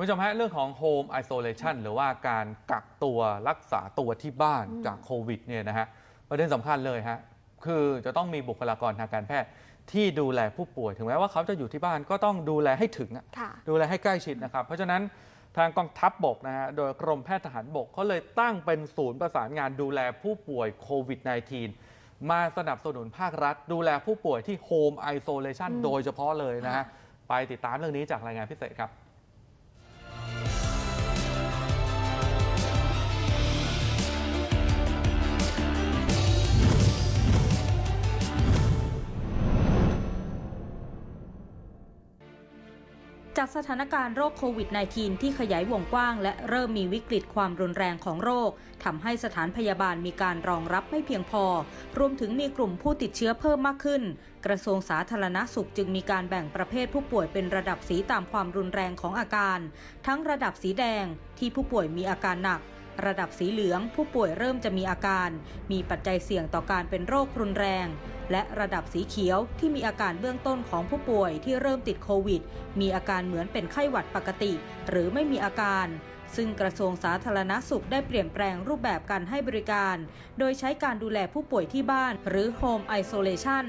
คุณผู้ชมฮะเรื่องของ Home Isolation หรือว่าการกักตัวรักษาตัวที่บ้านจากโควิดเนี่ยนะฮะประเด็นสำคัญเลยฮะคือจะต้องมีบุคลากรทางการแพทย์ที่ดูแลผู้ป่วยถึงแม้ว่าเขาจะอยู่ที่บ้านก็ต้องดูแลให้ถึงอะค่ะดูแลให้ใกล้ชิดนะครับ เพราะฉะนั้นทางกองทัพบบกนะฮะโดยกรมแพทย์ทหารบกเขาเลยตั้งเป็นศูนย์ประสานงานดูแลผู้ป่วยโควิด -19 มาสนับสนุนภาครัฐ ดูแลผู้ป่วยที่โฮมไอโซเลชันอืมโดยเฉพาะเลยนะฮะค่ะไปติดตามเรื่องนี้จากรายงานพิเศษครับ จากสถานการณ์โรคโควิด -19 ที่ขยายวงกว้าง และเริ่มมีวิกฤตความรุนแรงของโรคทำให้สถานพยาบาลมีการรองรับไม่เพียงพอ รวมถึงมีกลุ่มผู้ติดเชื้อเพิ่มมากขึ้น กระทรวงสาธารณสุขจึงมีการแบ่งประเภทผู้ป่วยเป็นระดับสีตามความรุนแรงของอาการ ทั้งระดับสีแดงที่ผู้ป่วยมีอาการหนัก ระดับสีเหลืองผู้ป่วยเริ่มจะมีอาการ มีปัจจัยเสี่ยงต่อการเป็นโรครุนแรง และระดับสีเขียวที่มีอาการเบื้องต้นของผู้ป่วยที่เริ่มติดโควิด มีอาการเหมือนเป็นไข้หวัดปกติ หรือไม่มีอาการซึ่งกระทรวงสาธารณสุขได้เปลี่ยนแปลงรูปแบบการให้บริการ โดยใช้การดูแลผู้ป่วยที่บ้านหรือ Home Isolation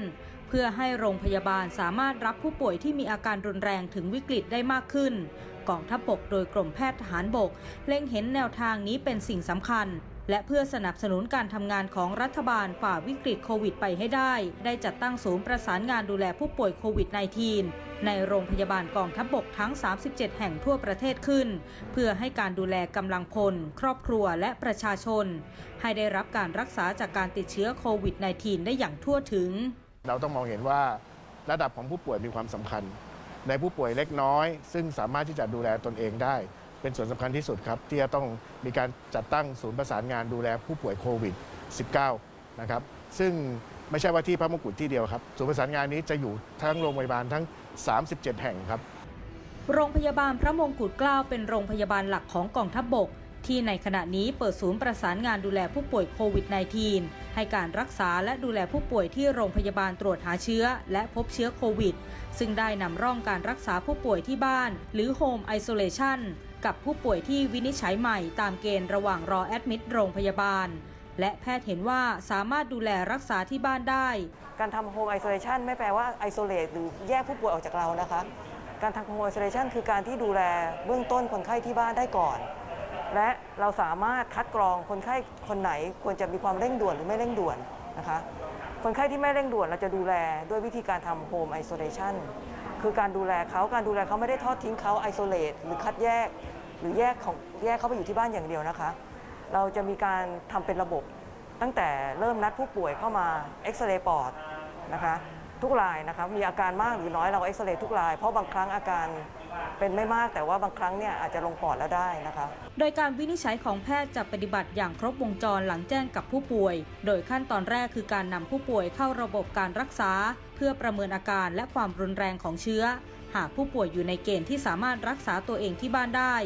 เพื่อให้โรงพยาบาลสามารถรับผู้ป่วยที่มีอาการรุนแรงถึงวิกฤตได้มากขึ้น กองทัพบกโดยกรมแพทย์ทหารบก เล็งเห็นแนวทางนี้เป็นสิ่งสำคัญ และเพื่อสนับสนุนการทำงานของรัฐบาลฝ่าวิกฤตโควิดไปให้ได้ ได้จัดตั้งศูนย์ประสานงานดูแลผู้ป่วยโควิด -19 ในโรงพยาบาลกองทัพบกทั้ง 37 แห่งทั่วประเทศขึ้น เพื่อให้การดูแลกำลังพล ครอบครัวและประชาชน ให้ได้รับการรักษาจากการติดเชื้อโควิด -19 ได้อย่างทั่วถึง เราต้องมองเห็นว่าระดับของผู้ป่วยมีความสำคัญ ในผู้ป่วยเล็กน้อย ซึ่งสามารถที่จะดูแลตนเองได้ เป็นส่วนสำคัญที่สุดครับ ที่จะต้องมีการจัดตั้งศูนย์ประสานงานดูแลผู้ป่วยโควิด -19 นะครับซึ่งไม่ใช่ว่าที่พระมงกุฎที่เดียวครับศูนย์ประสานงานนี้จะอยู่ทั้งโรงพยาบาลทั้ง 37 แห่งครับ โรงพยาบาลพระมงกุฎเกล้าเป็นโรงพยาบาลหลักของกองทัพบบก ที่ในขณะนี้เปิดศูนย์ประสานงานดูแลผู้ป่วยโควิด -19 ให้การรักษาและดูแลผู้ป่วยที่โรงพยาบาลตรวจหาเชื้อ และพบเชื้อโควิด ซึ่งได้นำร่องการรักษาผู้ป่วยที่บ้าน หรือ Home Isolation กับผู้ป่วยที่วินิจฉัยใหม่ตามเกณฑ์ระหว่างรอแอดมิดโรงพยาบาล และแพทย์เห็นว่าสามารถดูแลรักษาที่บ้านได้ การทำโฮมไอโซเลชันไม่แปลว่าไอโซเลตหรือแยกผู้ป่วยออกจากเรานะคะ การทำโฮมไอโซเลชันคือการที่ดูแลเบื้องต้นคนไข้ที่บ้านได้ก่อน และเราสามารถคัดกรองคนไข้คนไหนควรจะมีความเร่งด่วนหรือไม่เร่งด่วนนะคะ คนไข้ที่ไม่เร่งด่วนเราจะดูแลด้วยวิธีการทำโฮมไอโซเลชันคือการดูแลเขาการดูแลเขาไม่ได้ทอดทิ้งเขาไอโซเลตหรือคัดแยก หรือแยกของแยกเขาไปอยู่ที่บ้านอย่างเดียวนะคะ เราจะมีการทำเป็นระบบ ตั้งแต่เริ่มนัดผู้ป่วยเข้ามาเอ็กซเรย์ปอดนะคะ ทุกรายนะคะมีอาการมากหรือน้อยเราเอ็กซเรย์ทุกราย เพราะบางครั้งอาการเป็นไม่มากแต่ว่าบางครั้งเนี่ยอาจจะลงปอดแล้วได้นะคะโดยการวินิจฉัยของแพทย์จะปฏิบัติอย่างครบวงจรหลังแจ้งกับผู้ป่วย โดยขั้นตอนแรกคือการนำผู้ป่วยเข้าระบบการรักษา เพื่อประเมินอาการและความรุนแรงของเชื้อ หากผู้ป่วยอยู่ในเกณฑ์ที่สามารถรักษาตัวเองที่บ้านได้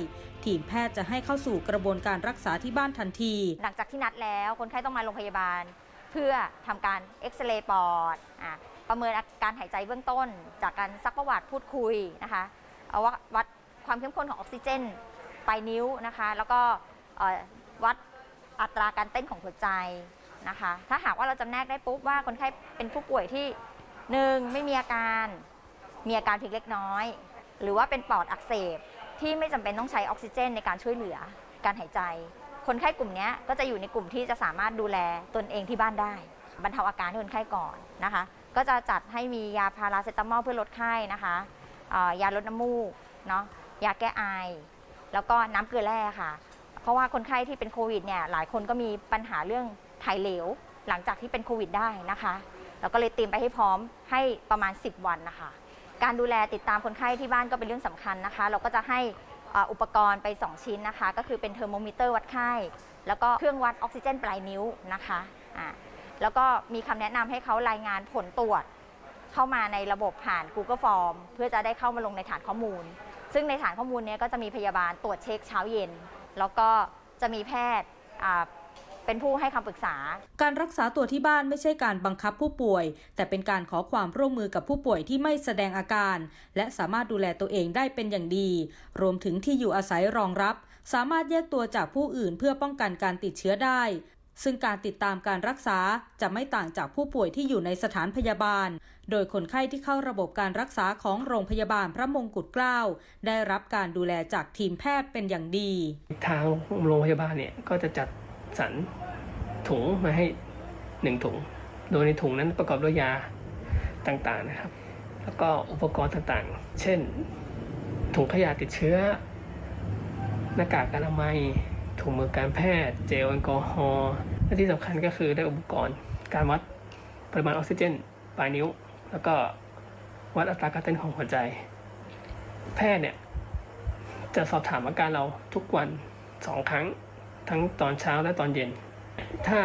ทีมแพทย์จะให้เข้าสู่กระบวนการรักษาที่บ้านทันที หลังจากที่นัดแล้วคนไข้ต้องมาโรงพยาบาลเพื่อทำการเอ็กซเรย์ปอดอะประเมินอาการหายใจเบื้องต้น จากการซักประวัติพูดคุยนะคะเอาวัดความเข้มข้นของออกซิเจนปลายนิ้วนะคะ แล้วก็วัดอัตราการเต้นของหัวใจนะคะ ถ้าหากว่าเราจำแนกได้ปุ๊บว่าคนไข้เป็นผู้ป่วยที่หนึ่งไม่มีอาการ มีอาการเพียงเล็กน้อย หรือว่าเป็นปอดอักเสบที่ไม่จำเป็นต้องใช้ออกซิเจนในการช่วยเหลือการหายใจ คนไข้กลุ่มนี้ก็จะอยู่ในกลุ่มที่จะสามารถดูแลตนเองที่บ้านได้ บรรเทาอาการคนไข้ก่อนนะคะ ก็จะจัดให้มียาพาราเซตามอลเพื่อลดไข้นะคะยาลดน้ำมูกเนาะยาแก้ไอ แล้วก็น้ำเกลือแร่ค่ะ เพราะว่าคนไข้ที่เป็นโควิดเนี่ยหลายคนก็มีปัญหาเรื่องถ่ายเหลว หลังจากที่เป็นโควิดได้นะคะเราก็เลยเตรียมไปให้พร้อมให้ประมาณ 10 วันนะคะ การดูแลติดตามคนไข้ที่บ้านก็เป็นเรื่องสำคัญนะคะ เราก็จะให้ อุปกรณ์ไป 2 ชิ้นนะคะ ก็คือเป็นเทอร์โมมิเตอร์วัดไข้ แล้วก็เครื่องวัดออกซิเจนปลายนิ้วนะคะอ่าแล้วก็มีคำแนะนำให้เขารายงานผลตรวจ เข้ามาในระบบผ่าน Google Form เพื่อจะได้เข้ามาลงในฐานข้อมูล ซึ่งในฐานข้อมูลเนี้ยก็จะมีพยาบาลตรวจเช็คเช้าเย็น แล้วก็จะมีแพทย์อ่า เป็นผู้ให้คำปรึกษา การรักษาตัวที่บ้านไม่ใช่การบังคับผู้ป่วย แต่เป็นการขอความร่วมมือกับผู้ป่วยที่ไม่แสดงอาการ และสามารถดูแลตัวเองได้เป็นอย่างดี รวมถึงที่อยู่อาศัยรองรับ สามารถแยกตัวจากผู้อื่นเพื่อป้องกันการติดเชื้อได้ ซึ่งการติดตามการรักษาจะไม่ต่างจากผู้ป่วยที่อยู่ในสถานพยาบาล โดยคนไข้ที่เข้าระบบการรักษาของโรงพยาบาลพระมงกุฎเกล้าได้รับการดูแลจากทีมแพทย์เป็นอย่างดี ทางโรงพยาบาลเนี่ยก็จะจัด สรรถุงมาให้หนึ่งถุง โดยในถุงนั้นประกอบด้วยยาต่างๆนะครับ แล้วก็อุปกรณ์ต่างๆ เช่น ถุงขยะติดเชื้อ หน้ากากอนามัย ถุงมือการแพทย์ เจลแอลกอฮอล์ และที่สำคัญก็คือได้อุปกรณ์การวัดปริมาณออกซิเจนปลายนิ้ว แล้วก็วัดอัตราการเต้นของหัวใจ แพทย์เนี่ยจะสอบถามอาการเราทุกวันสองครั้ง ทั้งตอนเช้าและตอนเย็น ถ้า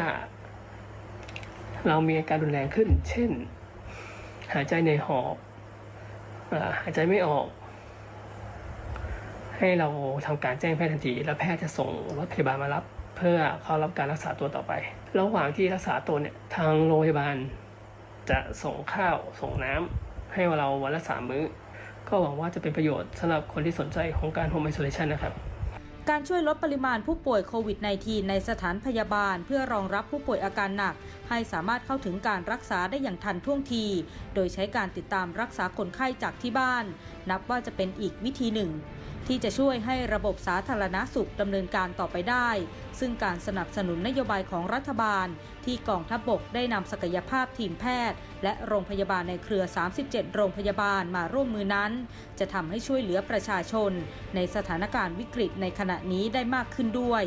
เรามีอาการรุนแรงขึ้น เช่น หายใจในหอบหายใจไม่ออก ให้เราทำการแจ้งแพทย์ทันที แล้วแพทย์จะส่งรถพยาบาลมารับ เพื่อเข้ารับการรักษาตัวต่อไประหว่างที่รักษาตัวเนี่ยทางโรงพยาบาล จะส่งข้าวส่งน้ำให้เราวันละสามมื้อ ก็หวังว่าจะเป็นประโยชน์สำหรับคนที่สนใจของการ Home Isolation นะครับ การช่วยลดปริมาณผู้ป่วยโควิด -19 ในสถานพยาบาล เพื่อรองรับผู้ป่วยอาการหนัก ให้สามารถเข้าถึงการรักษาได้อย่างทันท่วงที โดยใช้การติดตามรักษาคนไข้จากที่บ้าน นับว่าจะเป็นอีกวิธีหนึ่ง ที่จะช่วยให้ระบบสาธารณสุขดำเนินการต่อไปได้ซึ่งการสนับสนุนนโยบายของรัฐบาล ที่กองทัพบกได้นำศักยภาพทีมแพทย์ และโรงพยาบาลในเครือ 37 โรงพยาบาลมาร่วมมือนั้น จะทำให้ช่วยเหลือประชาชน ในสถานการณ์วิกฤตในขณะนี้ได้มากขึ้นด้วย